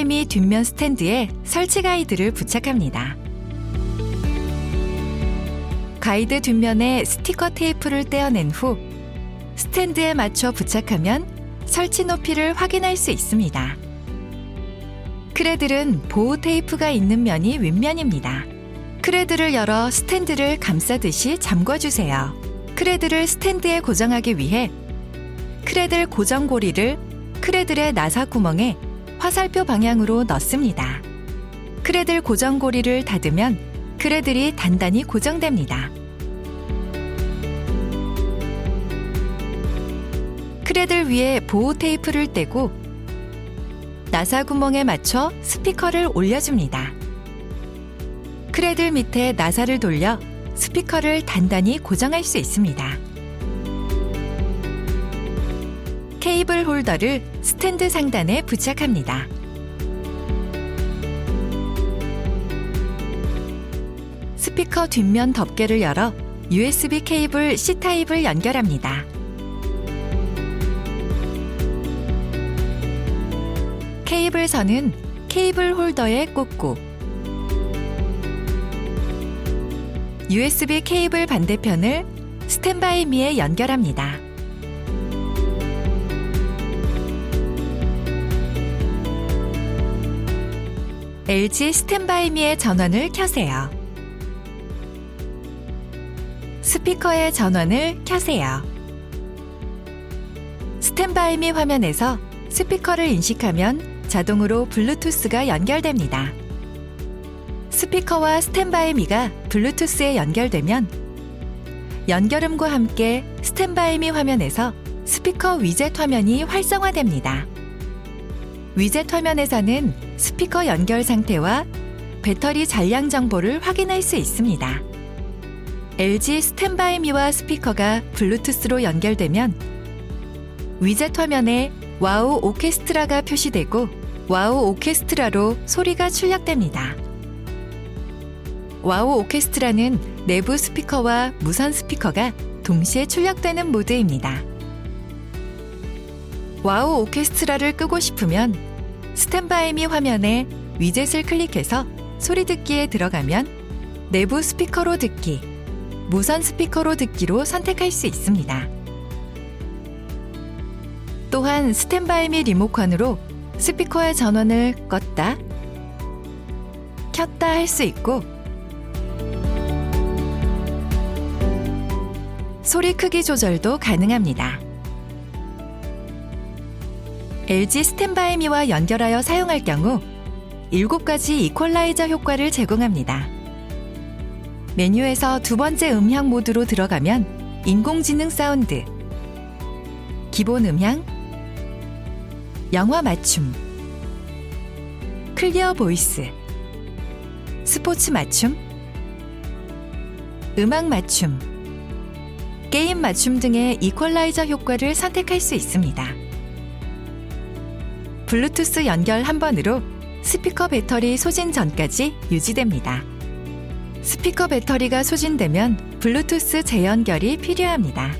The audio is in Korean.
스탠바이미 뒷면 스탠드에 설치 가이드를 부착합니다. 가이드 뒷면에 스티커 테이프를 떼어낸 후 스탠드에 맞춰 부착하면 설치 높이를 확인할 수 있습니다. 크레들은 보호 테이프가 있는 면이 윗면입니다. 크레들을 열어 스탠드를 감싸듯이 잠궈주세요. 크레들을 스탠드에 고정하기 위해 크레들 고정고리를 크레들의 나사 구멍에 화살표 방향으로 넣습니다. 크레들 고정고리를 닫으면 크레들이 단단히 고정됩니다. 크레들 위에 보호 테이프를 떼고 나사 구멍에 맞춰 스피커를 올려줍니다. 크레들 밑에 나사를 돌려 스피커를 단단히 고정할 수 있습니다. 케이블 홀더를 스탠드 상단에 부착합니다. 스피커 뒷면 덮개를 열어 USB 케이블 C타입을 연결합니다. 케이블 선은 케이블 홀더에 꽂고 USB 케이블 반대편을 스탠바이 미에 연결합니다. LG 스탠바이 미의 전원을 켜세요. 스피커의 전원을 켜세요. 스탠바이 미 화면에서 스피커를 인식하면 자동으로 블루투스가 연결됩니다. 스피커와 스탠바이 미가 블루투스에 연결되면 연결음과 함께 스탠바이 미 화면에서 스피커 위젯 화면이 활성화됩니다. 위젯 화면에서는 스피커 연결 상태와 배터리 잔량 정보를 확인할 수 있습니다. LG 스탠바이 미와 스피커가 블루투스로 연결되면 위젯 화면에 와우 오케스트라가 표시되고 와우 오케스트라로 소리가 출력됩니다. 와우 오케스트라는 내부 스피커와 무선 스피커가 동시에 출력되는 모드입니다. 와우 오케스트라를 끄고 싶으면 스탠바이미 화면에 위젯을 클릭해서 소리 듣기에 들어가면 내부 스피커로 듣기, 무선 스피커로 듣기로 선택할 수 있습니다. 또한 스탠바이 미 리모컨으로 스피커의 전원을 껐다, 켰다 할 수 있고 소리 크기 조절도 가능합니다. LG 스탠바이 미와 연결하여 사용할 경우 7가지 이퀄라이저 효과를 제공합니다. 메뉴에서 두 번째 음향 모드로 들어가면 인공지능 사운드, 기본 음향, 영화 맞춤, 클리어 보이스, 스포츠 맞춤, 음악 맞춤, 게임 맞춤 등의 이퀄라이저 효과를 선택할 수 있습니다. 블루투스 연결 한 번으로 스피커 배터리 소진 전까지 유지됩니다. 스피커 배터리가 소진되면 블루투스 재연결이 필요합니다.